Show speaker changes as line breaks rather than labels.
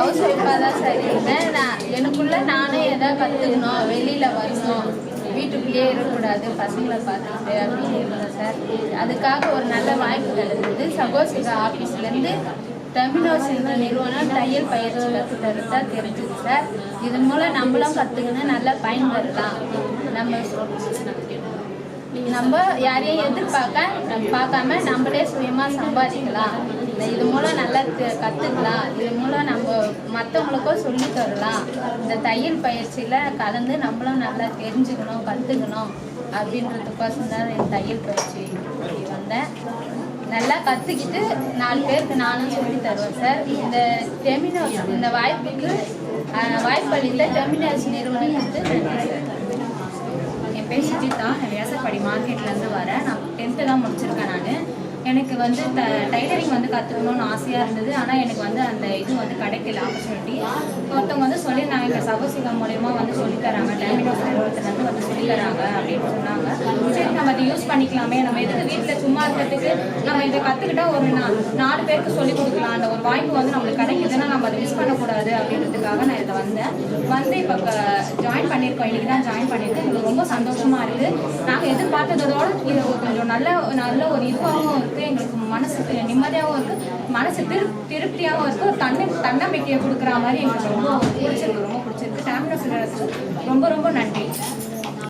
House ஒய்ஃபாக தான் sir இருந்தேன். நான் எனக்குள்ள நானே எதாவது கற்றுக்கணும் வெளியில் வரணும் வீட்டுக்குள்ளேயே இருக்கக்கூடாது பசங்களை பார்த்துக்கிட்டு அப்படின்னு இருந்தேன் சார். அதுக்காக ஒரு நல்ல வாய்ப்பு கிடைச்சது. சகோசிகா ஆஃபீஸ்லேருந்து டெமினோஸ் என்ற நிறுவனம் தையல் பயிற்சி கற்று தெரிஞ்சுது சார். இதன் மூலம் நம்மளும் கற்றுக்கணும் நல்லா பயன்பெறலாம் நம்ம நம்ம யாரையும் எதிர்பார்க்க பார்க்காம நம்மளே சுயமாக சம்பாதிக்கலாம். இது மூலம் நல்லா கற்றுக்கலாம் கத்துக்கலாம். இது மூலம் நம்ம மற்றவங்களுக்கும் சொல்லி தரலாம். இந்த தையல் பயிற்சியில கலந்து நம்மளும் நல்லா தெரிஞ்சுக்கணும் கத்துக்கணும் அப்படின்றதுக்கோசம் தான் இந்த தையல் பயிற்சி வந்தேன். நல்லா கற்றுக்கிட்டு நாலு பேருக்கு நானும் சொல்லி தருவேன் சார். இந்த டெமினோஸ் இந்த வாய்ப்புக்கு வாய்ப்பு வாய்ப்பளித்த டெமினோஸ் நிறுவனத்துக்கு வந்து
என் பேர் சுஜிதா. வியாசப்படி மார்க்கெட்லேருந்து வரேன். நான் டென்த்து தான் முடிச்சிருக்கேன் நான். எனக்கு வந்து த டைலரிங் வந்து கற்றுக்கணும்னு ஆசையாக இருந்தது. ஆனால் எனக்கு வந்து அந்த இது வந்து கிடைக்கல ஆப்பர்ச்சுனிட்டி ஒருத்தவங்க வந்து சொல்லியிருந்தாங்க இந்த சகோசிகா மூலயமா வந்து சொல்லித்தராங்க டைலரிங் ஒருத்தர் வந்து சொல்லித்தராங்க அப்படின்னு சொன்னாங்க. அதை யூஸ் பண்ணிக்கலாமே. நம்ம எதுக்கு வீட்டில் சும்மா இருக்கிறதுக்கு நம்ம இதை கற்றுக்கிட்டா ஒரு நா- நாலு பேருக்கு சொல்லிக் கொடுக்கலாம். அந்த ஒரு வாய்ப்பு வந்து நம்மளுக்கு கிடைக்குதுன்னா நம்ம அதை மிஸ் பண்ணக்கூடாது அப்படின்றதுக்காக நான் இதை வந்தேன். வந்து இப்போ ஜாயின் பண்ணியிருக்கோம். இன்னைக்கு தான் ஜாயின் பண்ணியிருக்கேன். எங்களுக்கு ரொம்ப சந்தோஷமாக இருக்கு. நாங்கள் எதிர்பார்த்ததோட இது கொஞ்சம் நல்ல நல்ல ஒரு இதுவாகவும் இருக்கு. எங்களுக்கு மனசுக்கு நிம்மதியாகவும் இருக்கு. மனசு திரு திருப்தியாகவும் இருக்கு. ஒரு தன்னை தன்னம்பிக்கையை கொடுக்குற மாதிரி எங்களுக்கு ரொம்ப பிடிச்சிருக்கு. ரொம்ப பிடிச்சிருக்கு. டேமினஸ் ரொம்ப ரொம்ப நன்றி.